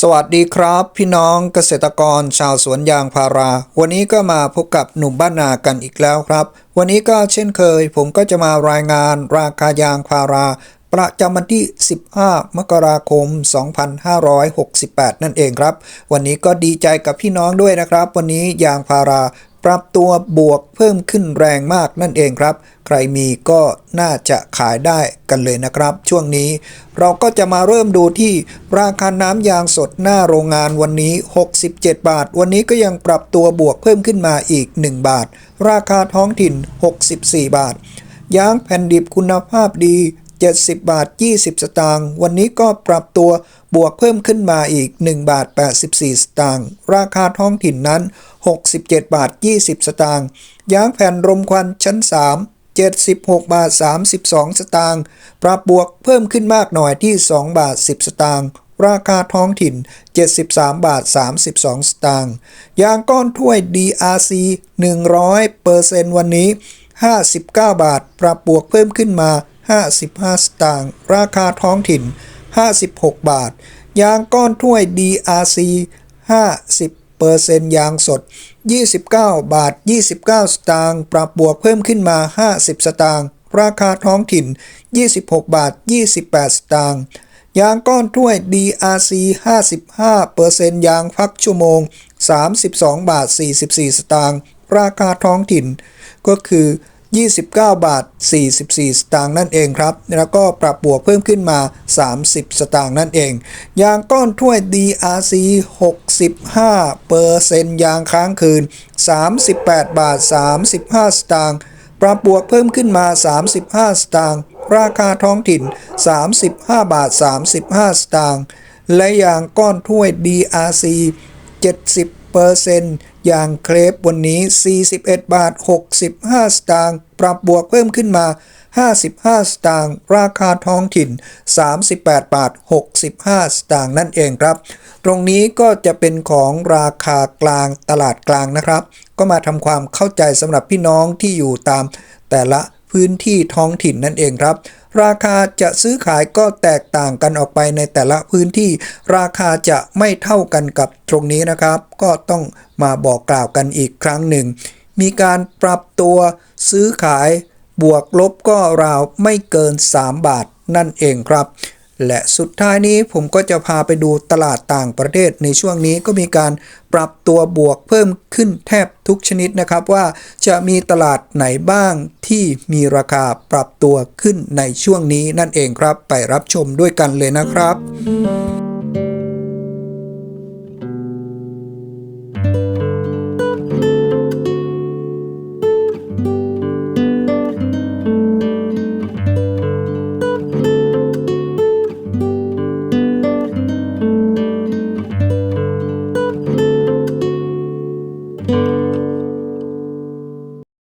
สวัสดีครับ พี่น้องเกษตรกรชาวสวนยางพารา วันนี้ก็มาพบกับหนุ่มบ้านนากันอีกแล้วครับ วันนี้ก็เช่นเคย ผมก็จะมารายงานราคายางพารา ประจำวันที่ 15 มกราคม 2568 นั่นเองครับ วันนี้ก็ดีใจกับพี่น้องด้วยนะครับ วันนี้ยางพารา ปรับตัวบวกเพิ่มขึ้นแรงมากนั่นเองครับ ใครมีก็น่าจะขายได้กันเลยนะครับ ช่วงนี้เราก็จะมาเริ่มดูที่ราคาน้ำยางสดหน้าโรงงานวันนี้ 67 บาท วันนี้ก็ยังปรับตัวบวกเพิ่มขึ้นมาอีก 1 บาท ราคาท้องถิ่น 64 บาทยางแผ่นดิบคุณภาพดี 70 บาท 20 สตางค์ วันนี้ก็ปรับตัวบวกเพิ่มขึ้นมาอีก 1 บาท 84 สตางค์ ราคาท้องถิ่นนั้น 67 บาท 20 สตางค์ ยางแผ่นรมควันชั้น 3 76 บาท 32 สตางค์ ปรับบวกเพิ่มขึ้นมากหน่อยที่ 2 บาท 10 สตางค์ ราคาท้องถิ่น 73 บาท 32 สตางค์ ยางก้อนถ้วย DRC 100เปอร์เซ็นต์วันนี้ 59 บาท ปรับบวกเพิ่มขึ้นมา 55 สตางค์ ราคาท้องถิ่น 56 บาท ยางก้อนถ้วย DRC 50เปอร์เซ็นต์ยางสด 29 บาท 29 สตางค์ ปรับบวกเพิ่มขึ้นมา 50 สตางค์ ราคาท้องถิ่น 26 บาท 28 สตางค์ยางก้อนถ้วย DRC 55เปอร์เซนต์ยางพักชั่วโมง 32 บาท 44 สตางค์ ราคาท้องถิ่น ก็คือ 29 บาท 44 สตางค์นั่นเองครับ แล้วก็ปรับบวกเพิ่มขึ้นมา 30 สตางค์นั่นเอง ยางก้อนถ้วย DRC 65เปอร์เซ็นต์ยางค้างคืน 38 บาท 35 สตางค์ปรับบวกเพิ่มขึ้นมา 35 สตางค์ราคาท้องถิ่น 35 บาท 35 สตางค์และยางก้อนถ้วย DRC 70 เปอร์เซ็นต์ยางเครปวันนี้ 41 บาท 65 สตางค์ปรับบวกเพิ่มขึ้นมา 55 สตางค์ราคาท้องถิ่น 38 บาท 65 สตางค์นั่นเองครับ ตรงนี้ก็จะเป็นของราคากลางตลาดกลางนะครับ ก็มาทำความเข้าใจสำหรับพี่น้องที่อยู่ตามแต่ละ พื้นที่ท้องถิ่นนั่นเองครับ ราคาจะซื้อขายก็แตกต่างกันออกไปในแต่ละพื้นที่ ราคาจะไม่เท่ากันกับตรงนี้นะครับ ก็ต้องมาบอกกล่าวกันอีกครั้งหนึ่ง มีการปรับตัวซื้อขายบวกลบก็ราวไม่เกิน 3 บาทนั่นเองครับ และสุดท้ายนี้ผมก็จะพาไปดูตลาดต่างประเทศในช่วงนี้ก็มีการปรับตัวบวกเพิ่มขึ้นแทบทุกชนิดนะครับว่าจะมีตลาดไหนบ้างที่มีราคาปรับตัวขึ้นในช่วงนี้นั่นเองครับ ไปรับชมด้วยกันเลยนะครับ